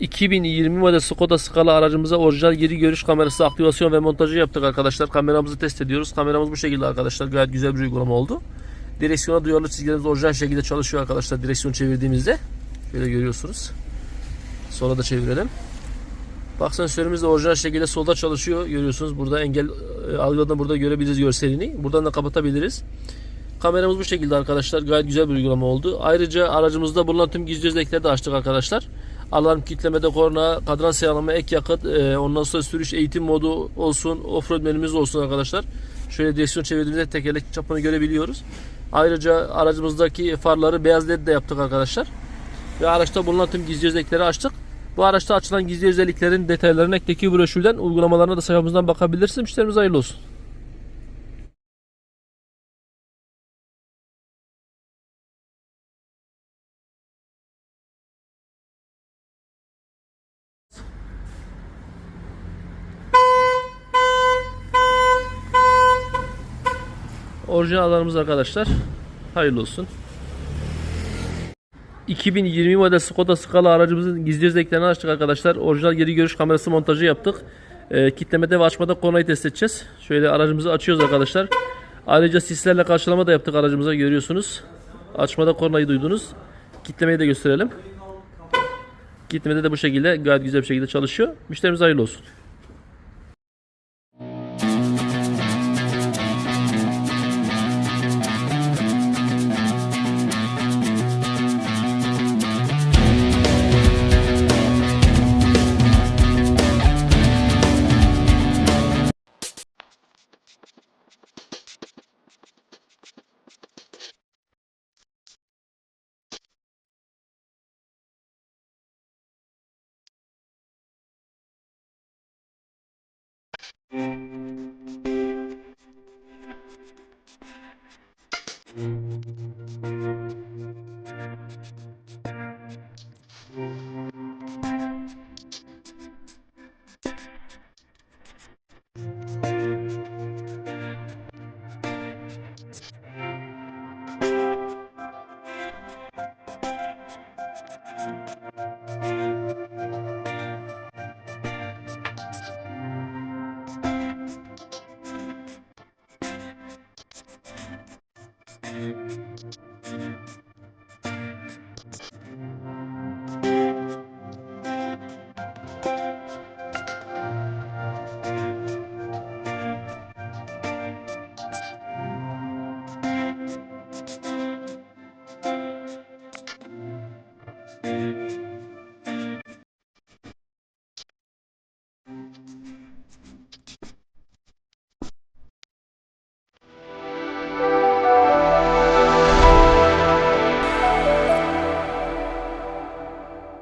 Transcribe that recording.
2020 model Skoda Scala aracımıza orijinal geri görüş kamerası aktivasyon ve montajı yaptık arkadaşlar. Kameramızı test ediyoruz. Kameramız bu şekilde arkadaşlar. Gayet güzel bir uygulama oldu. Direksiyona duyarlı çizgilerimiz orijinal şekilde çalışıyor arkadaşlar. Direksiyon çevirdiğimizde. Şöyle görüyorsunuz. Sola da çevirelim. Bak sensörümüz de orijinal şekilde solda çalışıyor. Görüyorsunuz burada engel e, algıladan burada görebiliriz görselini. Buradan da kapatabiliriz. Kameramız bu şekilde arkadaşlar. Gayet güzel bir uygulama oldu. Ayrıca aracımızda bulunan tüm gizli özellikleri de açtık arkadaşlar. Alarm kitlemede korna, kadran seyirleme, ek yakıt, e, ondan sonra sürüş eğitim modu olsun, offroad menümüz olsun arkadaşlar. Şöyle direksiyon çevirdiğimizde tekerlek çapını görebiliyoruz. Ayrıca aracımızdaki farları beyaz led de yaptık arkadaşlar. Ve araçta bulunan tüm gizli özellikleri açtık. Bu araçta açılan gizli özelliklerin detaylarını ekteki broşürden uygulamalarına da sayfamızdan bakabilirsiniz. Müşterimiz hayırlı olsun. Orijinal alanımız arkadaşlar. Hayırlı olsun. 2020 model Skoda Scala aracımızın gizli özelliklerini açtık arkadaşlar. Orijinal geri görüş kamerası montajı yaptık. Ee, kitlemede ve açmada kornayı test edeceğiz. Şöyle aracımızı açıyoruz arkadaşlar. Ayrıca sislerle karşılama da yaptık aracımıza görüyorsunuz. Açmada kornayı duydunuz. Kitlemeyi de gösterelim. Kitlemede de bu şekilde gayet güzel bir şekilde çalışıyor. Müşterimize hayırlı olsun.